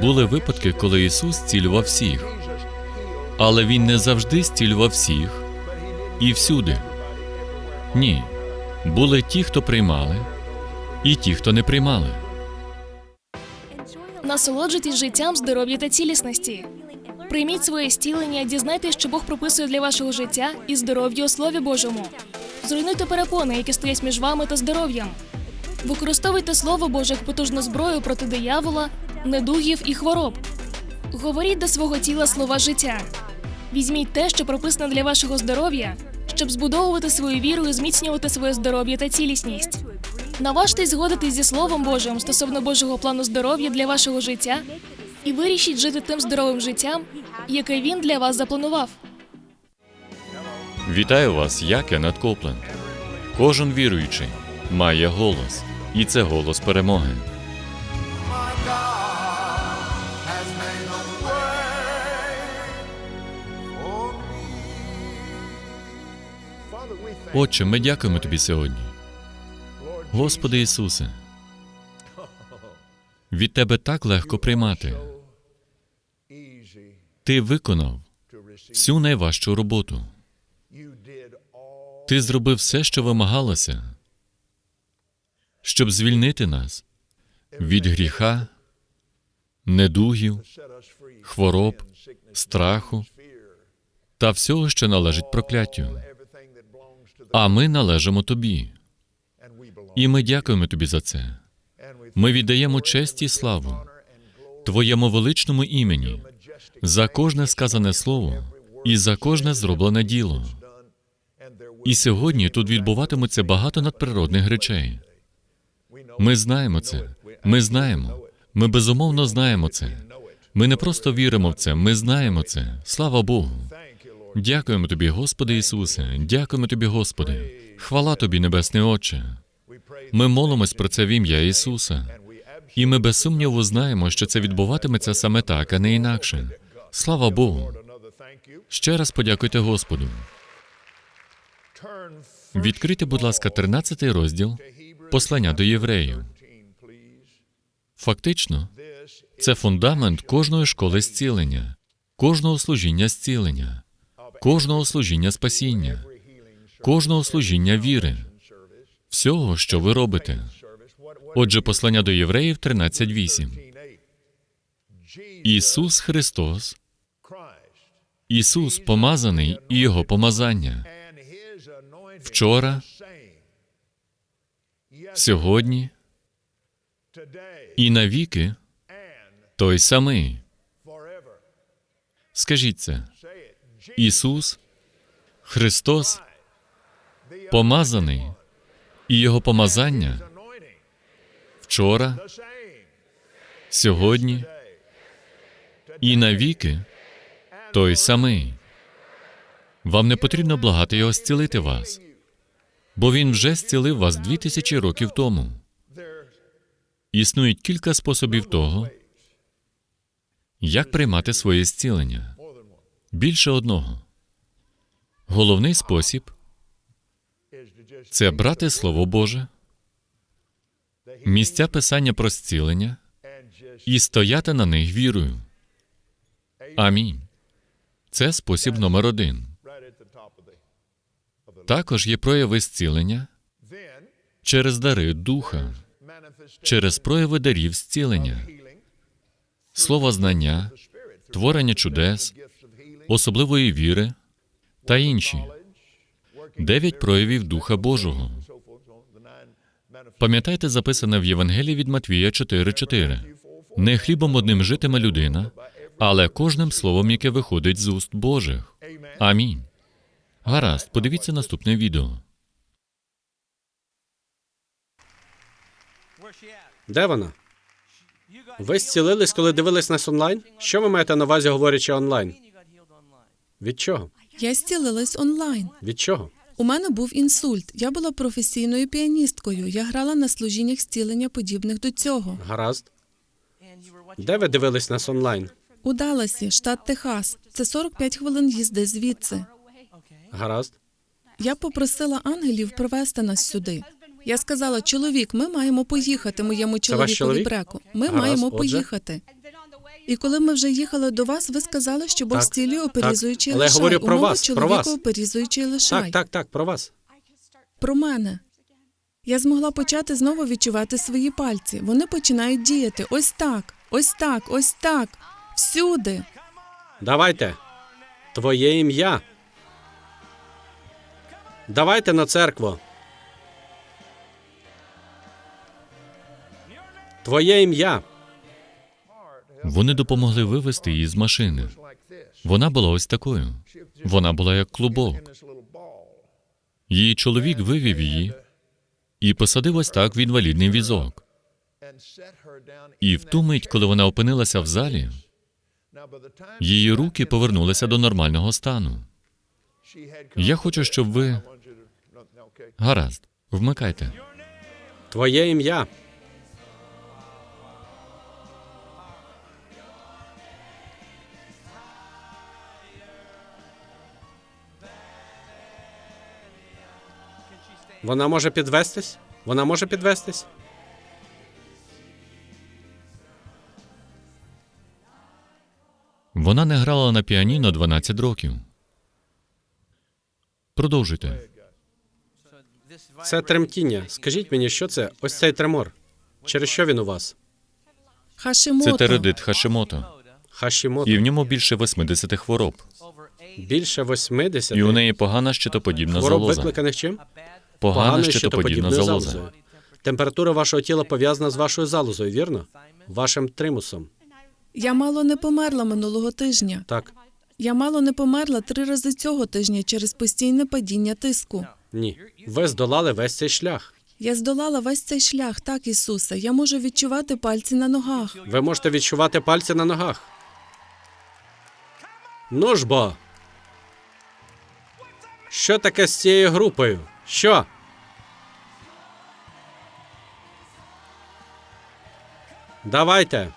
Були випадки, коли Ісус зцілював всіх, але Він не завжди зцілював всіх і всюди. Ні. Були ті, хто приймали, і ті, хто не приймали. Насолоджуйтесь життям, здоров'я та цілісності. Прийміть своє стілення, дізнайтесь, що Бог прописує для вашого життя і здоров'я у Слові Божому. Зруйнуйте перепони, які стоять між вами та здоров'ям. Використовуйте Слово Боже як потужну зброю проти диявола, недугів і хвороб. Говоріть до свого тіла слова життя. Візьміть те, що прописано для вашого здоров'я, щоб збудовувати свою віру і зміцнювати своє здоров'я та цілісність. Наважтесь згодитись зі Словом Божим стосовно Божого плану здоров'я для вашого життя і вирішіть жити тим здоровим життям, яке він для вас запланував. Вітаю вас, я Кеннет Копленд. Кожен віруючий має голос, і це голос перемоги. Отче, ми дякуємо тобі сьогодні. Господи Ісусе, від Тебе так легко приймати. Ти виконав всю найважчу роботу. Ти зробив все, що вимагалося, щоб звільнити нас від гріха, недугів, хвороб, страху та всього, що належить прокляттю. А ми належимо тобі, і ми дякуємо тобі за це. Ми віддаємо честь і славу Твоєму величному імені за кожне сказане слово і за кожне зроблене діло. І сьогодні тут відбуватиметься багато надприродних речей. Ми знаємо це. Ми знаємо. Ми безумовно знаємо це. Ми не просто віримо в це, ми знаємо це. Слава Богу. Дякуємо тобі, Господи Ісусе. Дякуємо тобі, Господи. Хвала тобі, Небесний Отче. Ми молимось про це в ім'я Ісуса. І ми без сумніву знаємо, що це відбуватиметься саме так, а не інакше. Слава Богу. Ще раз подякуйте Господу. Відкрийте, будь ласка, 13 розділ послання до євреїв. Фактично, це фундамент кожної школи зцілення, кожного служіння зцілення, кожного служіння спасіння, кожного служіння віри, всього, що ви робите. Отже, послання до євреїв 13.8. 13:8. Ісус Христос, Ісус помазаний і Його помазання вчора, сьогодні і навіки той самий. Скажіть це. Ісус, Христос, помазаний, і Його помазання вчора, сьогодні і навіки той самий. Вам не потрібно благати Його зцілити вас, бо Він вже зцілив вас дві тисячі років тому. Існують кілька способів того, як приймати своє зцілення. Більше одного. Головний спосіб це брати Слово Боже, місця писання про зцілення і стояти на них вірою. Амінь. Це спосіб номер один. Також є прояви зцілення через дари духа, через прояви дарів зцілення, слово знання, творення чудес, особливої віри та інші. Дев'ять проявів Духа Божого. Пам'ятайте, записане в Євангелії від Матвія 4.4. Не хлібом одним житиме людина, але кожним словом, яке виходить з уст Божих. Амінь. Гаразд, подивіться наступне відео. Де вона? Ви зцілились, коли дивились нас онлайн? Що ви маєте на увазі, говорячи онлайн? Від чого? Я зцілилась онлайн. Від чого? У мене був інсульт. Я була професійною піаністкою. Я грала на служіннях зцілення, подібних до цього. Гаразд. Де ви дивились нас онлайн? У Далласі, штат Техас. Це 45 хвилин їзди звідси. Гаразд. Я попросила ангелів привезти нас сюди. Я сказала, чоловік, ми маємо поїхати моєму ваш чоловікові чоловік? бреку. Ми Гаразд, маємо отже? поїхати. І коли ми вже їхали до вас, ви сказали, що Бог Так, зцілює оперізуючий Але я лишай. говорю про вас, про чоловіка вас. оперізуючий лишай. Так, так, так, про вас. Про мене. Я змогла почати знову відчувати свої пальці. Вони починають діяти. Ось так, ось так, ось так. Всюди. Давайте. Твоє ім'я. Давайте на церкву. Твоє ім'я. Вони допомогли вивести її з машини. Вона була ось такою. Вона була як клубок. Її чоловік вивів її і посадив ось так в інвалідний візок. І в ту мить, коли вона опинилася в залі, її руки повернулися до нормального стану. Я хочу, щоб ви. Гаразд, вмикайте. Твоє ім'я. Вона може підвестись? Вона може підвестись? Вона не грала на піаніно 12 років. Продовжуйте. Це тремтіння. Скажіть мені, що це? Ось цей тремор. Через що він у вас? Хашимото. Це тередит Хашимото. Хашімото. І в ньому більше 80 хвороб. Більше 80 І у неї погана щитоподібна хвороб залоза. викликаних чим? Погана Поганою щитоподібна щитоподібною залоза. залозою. Температура вашого тіла пов'язана з вашою залозою, вірно? Вашим тримусом. Я мало не померла минулого тижня. Так. Я мало не померла три рази цього тижня через постійне падіння тиску. Ні. Ви здолали весь цей шлях. Я здолала весь цей шлях, так, Ісусе. Я можу відчувати пальці на ногах. Ви можете відчувати пальці на ногах. Ну ж бо. Що таке з цією групою? Що? Давайте.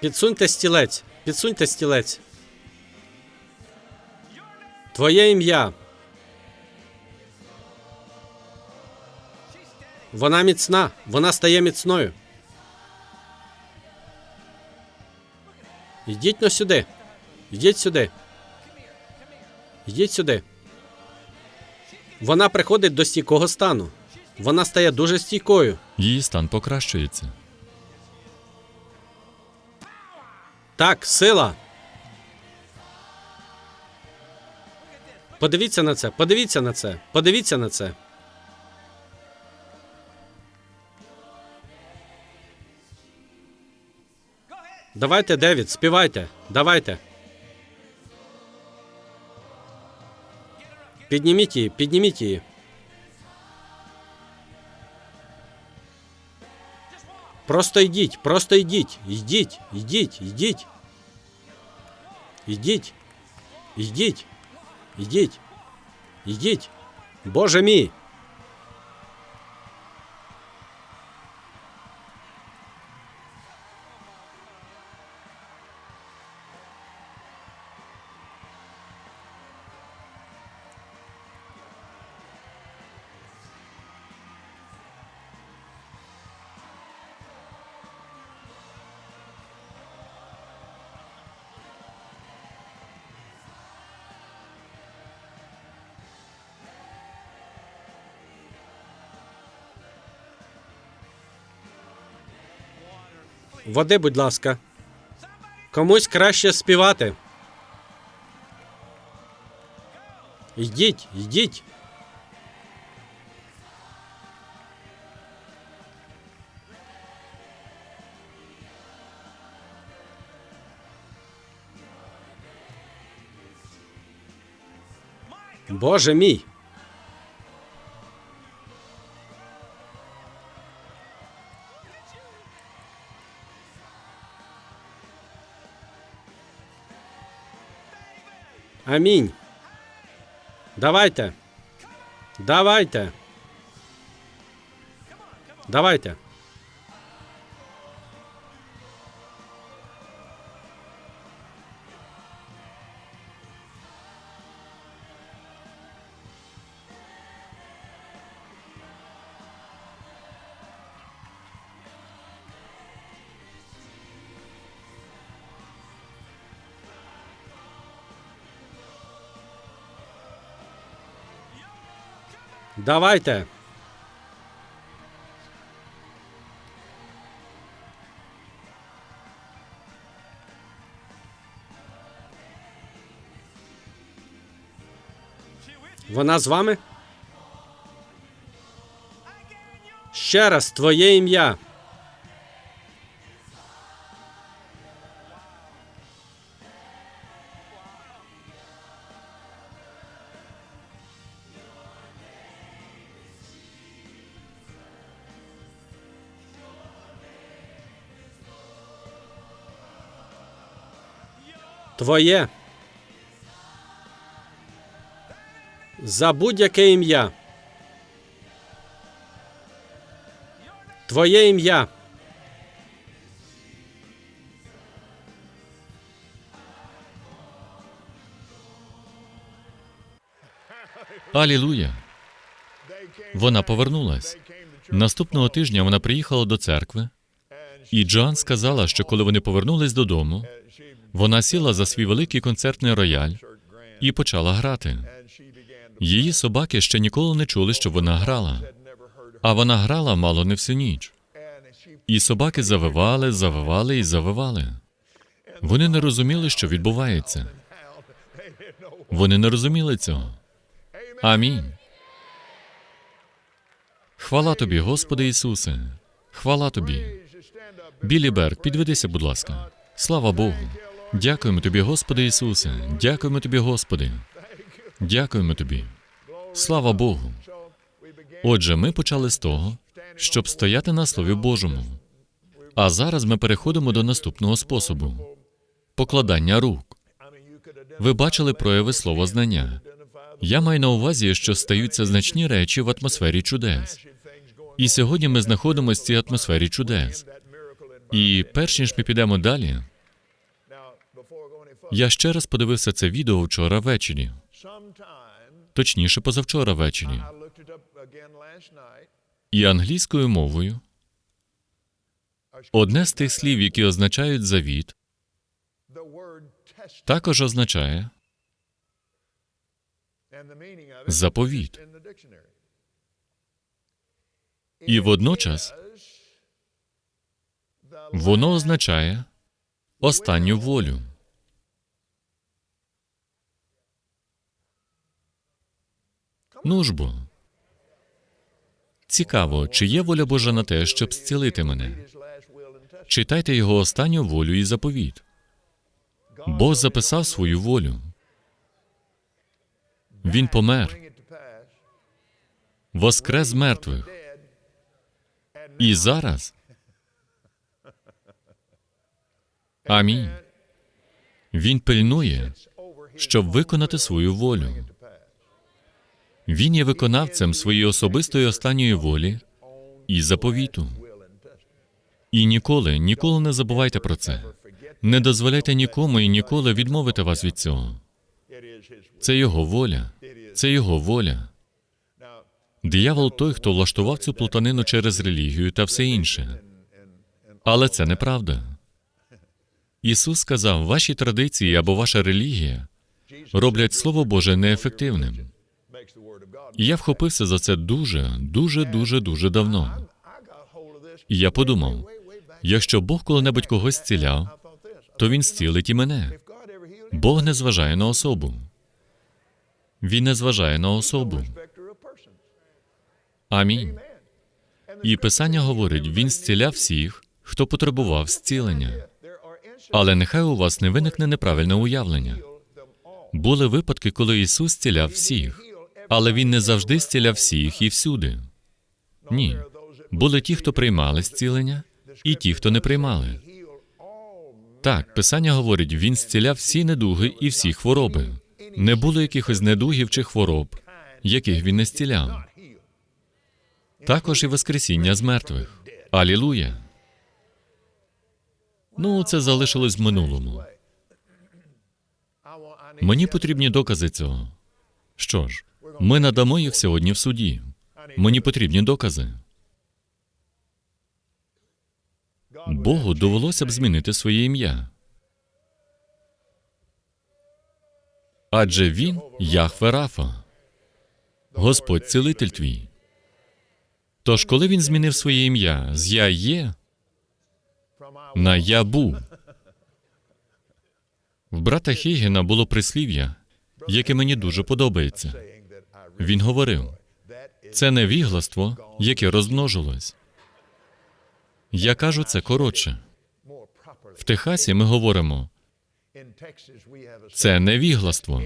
Підсуньте стілець. Підсуньте стілець. Твоє ім'я. Вона міцна, вона стає міцною. Йдіть но сюди. Йдіть сюди. Йдіть сюди. Вона приходить до стійкого стану. Вона стає дуже стійкою. Її стан покращується. Так, сила. Подивіться на це, подивіться на це, подивіться на це. Давайте, Девід, співайте. Давайте. Підніміть її, підніміть її. Просто йдіть, просто йдіть, йдіть, йдіть, йдіть. Йдіть. Йдіть. Йдіть. Йдіть. Боже мій. Води, будь ласка. Комусь краще співати. Йдіть, йдіть. Боже мій. Амінь. Давайте. Давайте. Давайте. Давайте. Вона з вами? Ще раз твоє ім'я. Твоє. За будь-яке ім'я. Твоє ім'я. Алілуя! Вона повернулась. Наступного тижня вона приїхала до церкви, і Джоан сказала, що коли вони повернулись додому, вона сіла за свій великий концертний рояль і почала грати. Її собаки ще ніколи не чули, що вона грала. А вона грала мало не всю ніч. І собаки завивали, завивали і завивали. Вони не розуміли, що відбувається. Вони не розуміли цього. Амінь. Хвала тобі, Господи Ісусе. Хвала тобі. Білі Берг, підведися, будь ласка. Слава Богу. Дякуємо тобі, Господи Ісусе. Дякуємо тобі, Господи. Дякуємо тобі. Слава Богу. Отже, ми почали з того, щоб стояти на Слові Божому. А зараз ми переходимо до наступного способу покладання рук. Ви бачили прояви слова знання. Я маю на увазі, що стаються значні речі в атмосфері чудес. І сьогодні ми знаходимося в цій атмосфері чудес. І перш ніж ми підемо далі, я ще раз подивився це відео вчора ввечері, точніше, позавчора ввечері, і англійською мовою одне з тих слів, які означають завіт, також означає заповіт. І водночас воно означає останню волю. Ну ж бо. Цікаво, чи є воля Божа на те, щоб зцілити мене? Читайте його останню волю і заповіт. Бог записав свою волю. Він помер, воскрес мертвих. І зараз. Амінь. Він пильнує, щоб виконати свою волю. Він є виконавцем своєї особистої останньої волі і заповіту. І ніколи, ніколи не забувайте про це. Не дозволяйте нікому і ніколи відмовити вас від цього. Це його воля. Це його воля. Диявол той, хто влаштував цю плутанину через релігію та все інше. Але це неправда. Ісус сказав, ваші традиції або ваша релігія роблять Слово Боже неефективним. І я вхопився за це дуже, дуже, дуже, дуже давно. І я подумав: якщо Бог коли-небудь когось зціляв, то він зцілить і мене. Бог не зважає на особу. Він не зважає на особу. Амінь. І Писання говорить: Він зціляв всіх, хто потребував зцілення. Але нехай у вас не виникне неправильне уявлення. Були випадки, коли Ісус зціляв всіх, але Він не завжди зціляв всіх і всюди. Ні. Були ті, хто приймали зцілення, і ті, хто не приймали. Так, Писання говорить, Він зціляв всі недуги і всі хвороби. Не було якихось недугів чи хвороб, яких він не зціляв. Також і Воскресіння з мертвих. Алілуя! Ну, це залишилось в минулому. Мені потрібні докази цього. Що ж, ми надамо їх сьогодні в суді. Мені потрібні докази. Богу довелося б змінити своє ім'я. Адже він Яхве Рафа, Господь цілитель твій. Тож, коли він змінив своє ім'я з Я є на Я був. В брата Хейгена було прислів'я, яке мені дуже подобається. Він говорив: це не вігластво, яке розмножилось. Я кажу це коротше. В Техасі ми говоримо, це не вігластво.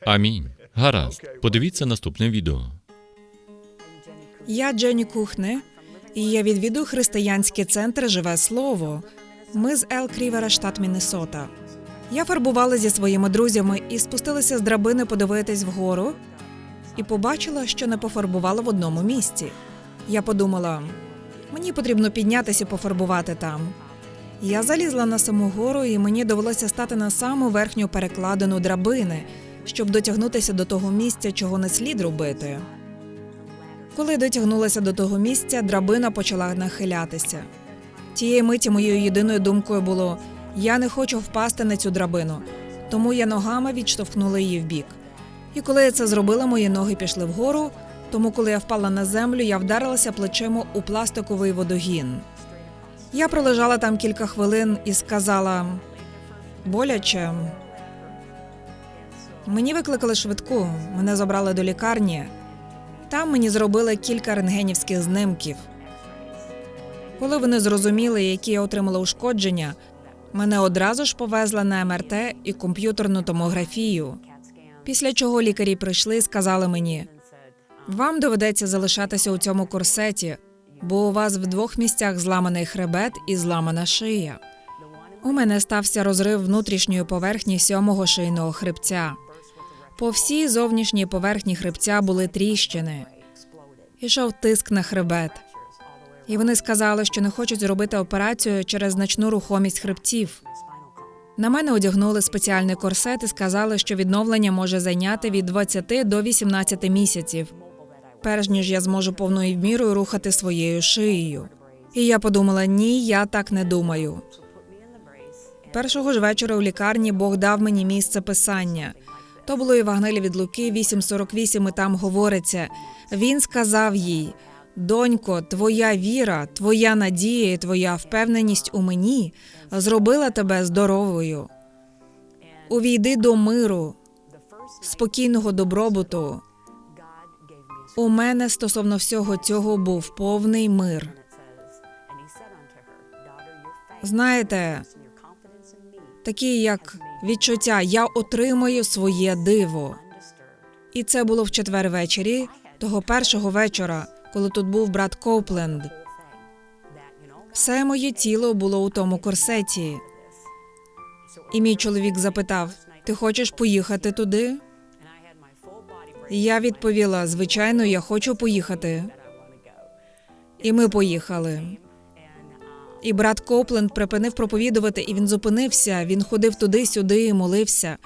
Амінь. Гаразд. Подивіться наступне відео. Я Дженні Кухне, і я відвідую християнський центр Живе Слово. Ми з Ел Крівера, штат Міннесота. Я фарбувала зі своїми друзями і спустилася з драбини подивитись вгору, і побачила, що не пофарбувала в одному місці. Я подумала, мені потрібно піднятися і пофарбувати там. Я залізла на саму гору, і мені довелося стати на саму верхню перекладину драбини, щоб дотягнутися до того місця, чого не слід робити. Коли дотягнулася до того місця, драбина почала нахилятися. Тієї миті моєю єдиною думкою було: я не хочу впасти на цю драбину, тому я ногами відштовхнула її вбік. І коли я це зробила, мої ноги пішли вгору. Тому, коли я впала на землю, я вдарилася плечима у пластиковий водогін. Я пролежала там кілька хвилин і сказала: боляче. Мені викликали швидку, мене забрали до лікарні. Там мені зробили кілька рентгенівських знимків. Коли вони зрозуміли, які я отримала ушкодження, мене одразу ж повезли на МРТ і комп'ютерну томографію. Після чого лікарі прийшли і сказали мені: вам доведеться залишатися у цьому корсеті, бо у вас в двох місцях зламаний хребет і зламана шия. У мене стався розрив внутрішньої поверхні сьомого шийного хребця. По всій зовнішній поверхні хребця були тріщини. Ішов тиск на хребет. І вони сказали, що не хочуть зробити операцію через значну рухомість хребців. На мене одягнули спеціальний корсет і сказали, що відновлення може зайняти від 20 до 18 місяців, перш ніж я зможу повною мірою рухати своєю шиєю. І я подумала: ні, я так не думаю. Першого ж вечора у лікарні Бог дав мені місце писання. То було Євангеліє від Луки 8.48, і там говориться: Він сказав їй: Донько, твоя віра, твоя надія, і твоя впевненість у мені зробила тебе здоровою. Увійди до миру, спокійного добробуту. У мене стосовно всього цього був повний мир. Знаєте, такі як відчуття я отримаю своє диво. І це було в четвер ввечері, того першого вечора, коли тут був брат Коупленд. Все моє тіло було у тому корсеті. І мій чоловік запитав: Ти хочеш поїхати туди? Я відповіла: звичайно, я хочу поїхати. І ми поїхали. І брат Копленд припинив проповідувати, і він зупинився. Він ходив туди-сюди і молився.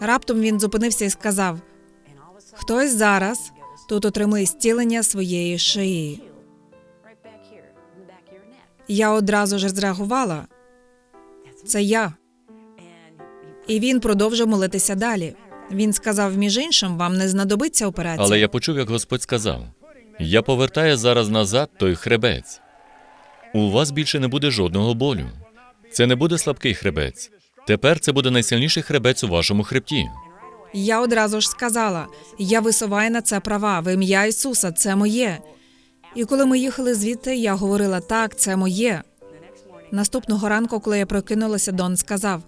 Раптом він зупинився і сказав: Хтось зараз тут отримує зцілення своєї шиї. Я одразу ж зреагувала. Це я. І він продовжив молитися далі. Він сказав, між іншим, вам не знадобиться операція. Але я почув, як Господь сказав: Я повертаю зараз назад той хребець. У вас більше не буде жодного болю. Це не буде слабкий хребець. Тепер це буде найсильніший хребець у вашому хребті. Я одразу ж сказала: я висуваю на це права в ім'я Ісуса, це моє. І коли ми їхали звідти, я говорила так, це моє. Наступного ранку, коли я прокинулася, Дон сказав: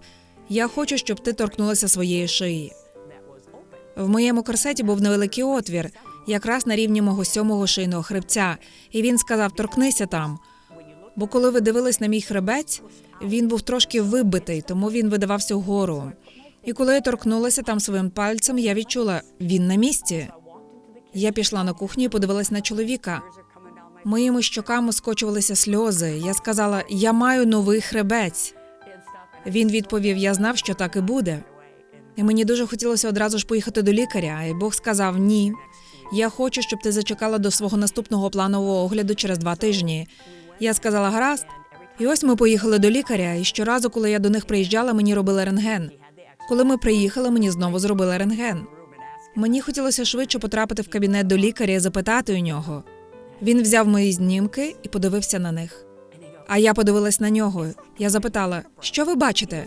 Я хочу, щоб ти торкнулася своєї шиї. В моєму корсеті був невеликий отвір, якраз на рівні мого сьомого шийного хребця, і він сказав: Торкнися там. Бо коли ви дивились на мій хребець, він був трошки вибитий, тому він видавався вгору. І коли я торкнулася там своїм пальцем, я відчула, він на місці. Я пішла на кухню і подивилась на чоловіка. Моїми щоками скочувалися сльози. Я сказала: Я маю новий хребець. Він відповів: Я знав, що так і буде. І мені дуже хотілося одразу ж поїхати до лікаря, і Бог сказав: Ні. Я хочу, щоб ти зачекала до свого наступного планового огляду через два тижні. Я сказала гаразд. І ось ми поїхали до лікаря, і щоразу, коли я до них приїжджала, мені робили рентген. Коли ми приїхали, мені знову зробили рентген. Мені хотілося швидше потрапити в кабінет до лікаря і запитати у нього. Він взяв мої знімки і подивився на них. А я подивилась на нього. Я запитала, що ви бачите?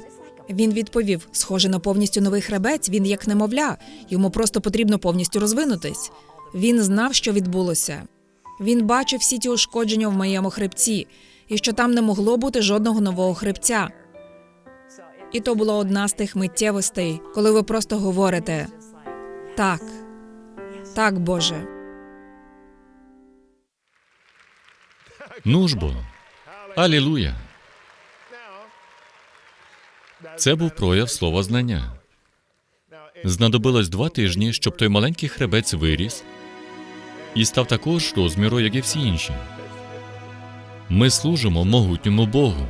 Він відповів: схоже на повністю новий хребець, він як немовля, йому просто потрібно повністю розвинутись. Він знав, що відбулося. Він бачив всі ті ушкодження в моєму хребці, і що там не могло бути жодного нового хребця. І то була одна з тих миттєвостей, коли ви просто говорите так, так, Боже. Ну ж бо, алілуя. Це був прояв слова знання. Знадобилось два тижні, щоб той маленький хребець виріс і став такого ж розміру, як і всі інші. Ми служимо могутньому Богу.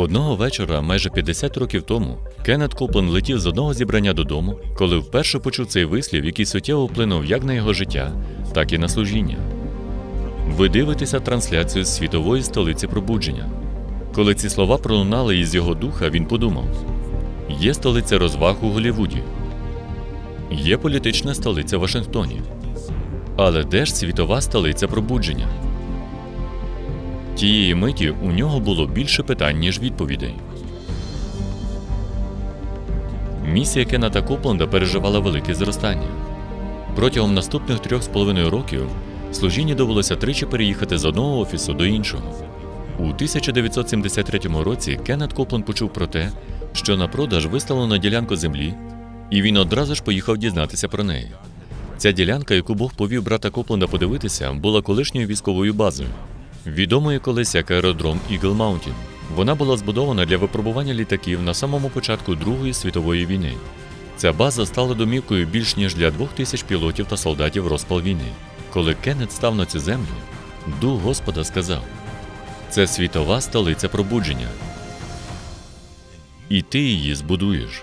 Одного вечора, майже 50 років тому, Кеннет Коплен летів з одного зібрання додому, коли вперше почув цей вислів, який суттєво вплинув як на його життя, так і на служіння. Ви дивитеся трансляцію з світової столиці пробудження. Коли ці слова пролунали із його духа, він подумав: є столиця розваг у Голлівуді, є політична столиця Вашингтоні. Але де ж світова столиця пробудження? Тієї миті у нього було більше питань, ніж відповідей. Місія Кеннета Копленда переживала велике зростання. Протягом наступних трьох з половиною років служінні довелося тричі переїхати з одного офісу до іншого. У 1973 році Кеннет Копленд почув про те, що на продаж виставлено ділянку землі, і він одразу ж поїхав дізнатися про неї. Ця ділянка, яку Бог повів брата Копленда подивитися, була колишньою військовою базою, відомою колись як аеродром Eagle Mountain. Вона була збудована для випробування літаків на самому початку Другої світової війни. Ця база стала домівкою більш ніж для двох тисяч пілотів та солдатів розпал війни. Коли Кеннет став на цю землю, дух Господа сказав: це світова столиця пробудження. І ти її збудуєш.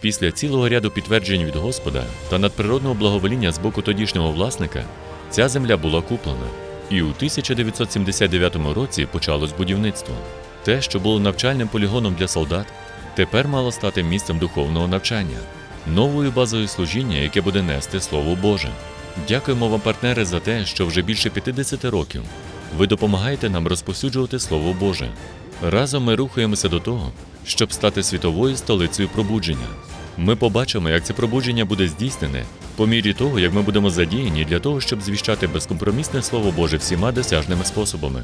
Після цілого ряду підтверджень від Господа та надприродного благовоління з боку тодішнього власника ця земля була куплена, і у 1979 році почалось будівництво. Те, що було навчальним полігоном для солдат, тепер мало стати місцем духовного навчання, новою базою служіння, яке буде нести Слово Боже. Дякуємо вам, партнери, за те, що вже більше 50 років ви допомагаєте нам розповсюджувати Слово Боже. Разом ми рухаємося до того, щоб стати світовою столицею пробудження. Ми побачимо, як це пробудження буде здійснене по мірі того, як ми будемо задіяні для того, щоб звіщати безкомпромісне слово Боже всіма досяжними способами.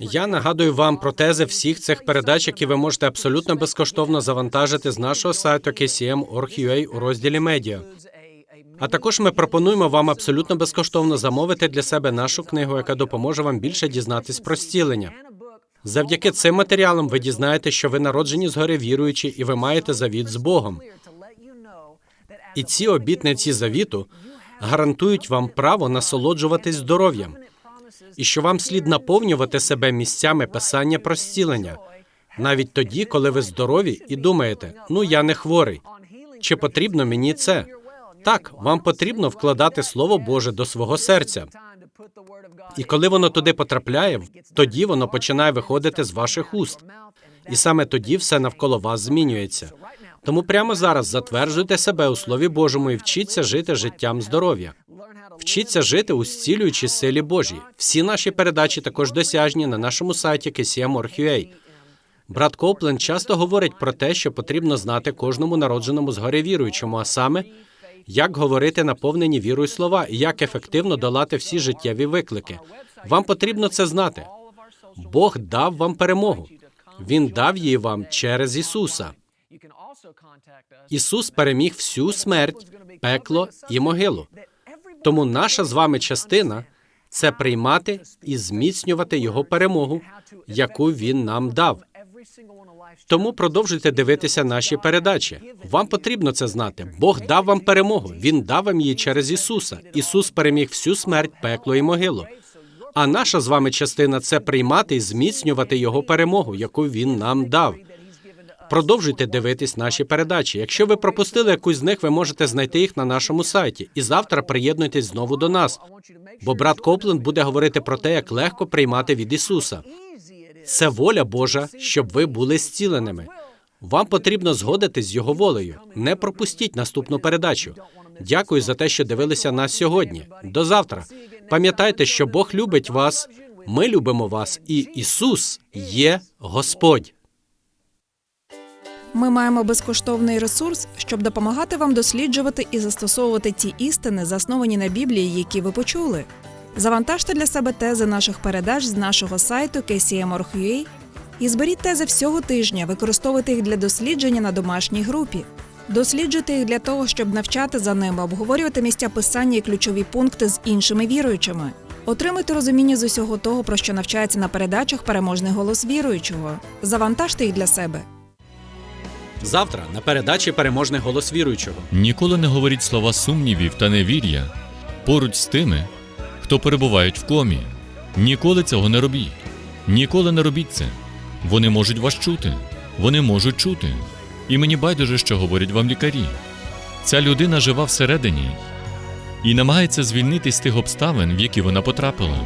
Я нагадую вам про тези всіх цих передач, які ви можете абсолютно безкоштовно завантажити з нашого сайту kcm.org.ua у розділі медіа. А також ми пропонуємо вам абсолютно безкоштовно замовити для себе нашу книгу, яка допоможе вам більше дізнатись про зцілення. Завдяки цим матеріалам ви дізнаєте, що ви народжені згори віруючі, і ви маєте завіт з Богом. І ці обітниці завіту гарантують вам право насолоджуватись здоров'ям, і що вам слід наповнювати себе місцями писання про зцілення, навіть тоді, коли ви здорові і думаєте, ну я не хворий. Чи потрібно мені це? Так, вам потрібно вкладати Слово Боже до свого серця. І коли воно туди потрапляє, тоді воно починає виходити з ваших уст. І саме тоді все навколо вас змінюється. Тому прямо зараз затверджуйте себе у Слові Божому і вчіться жити життям здоров'я. Вчіться жити у зцілюючій силі Божій. Всі наші передачі також досяжні на нашому сайті kcm.org.ua. Брат Коплен часто говорить про те, що потрібно знати кожному народженому згори віруючому, а саме як говорити наповнені вірою слова і як ефективно долати всі життєві виклики. Вам потрібно це знати. Бог дав вам перемогу. Він дав її вам через Ісуса. Ісус переміг всю смерть, пекло і могилу. Тому наша з вами частина це приймати і зміцнювати Його перемогу, яку Він нам дав. Тому продовжуйте дивитися наші передачі. Вам потрібно це знати. Бог дав вам перемогу. Він дав вам її через Ісуса. Ісус переміг всю смерть, пекло і могилу. А наша з вами частина це приймати і зміцнювати Його перемогу, яку Він нам дав. Продовжуйте дивитись наші передачі. Якщо ви пропустили якусь з них, ви можете знайти їх на нашому сайті. І завтра приєднуйтесь знову до нас. Бо брат Копленд буде говорити про те, як легко приймати від Ісуса. Це воля Божа, щоб ви були зціленими. Вам потрібно згодитись з його волею. Не пропустіть наступну передачу. Дякую за те, що дивилися нас сьогодні. До завтра. Пам'ятайте, що Бог любить вас, ми любимо вас, і Ісус є Господь. Ми маємо безкоштовний ресурс, щоб допомагати вам досліджувати і застосовувати ті істини, засновані на Біблії, які ви почули. Завантажте для себе тези наших передач з нашого сайту kcm.org.ua і зберіть тези всього тижня, використовуйте їх для дослідження на домашній групі. Досліджуйте їх для того, щоб навчати за ними, обговорювати місця писання і ключові пункти з іншими віруючими. Отримуйте розуміння з усього того, про що навчається на передачах переможний голос віруючого. Завантажте їх для себе. Завтра на передачі переможний голос віруючого. Ніколи не говоріть слова сумнівів та невір'я поруч з тими, хто перебувають в комі. Ніколи цього не робіть. Ніколи не робіть це. Вони можуть вас чути. Вони можуть чути. І мені байдуже, що говорять вам лікарі. Ця людина жива всередині і намагається звільнитись з тих обставин, в які вона потрапила.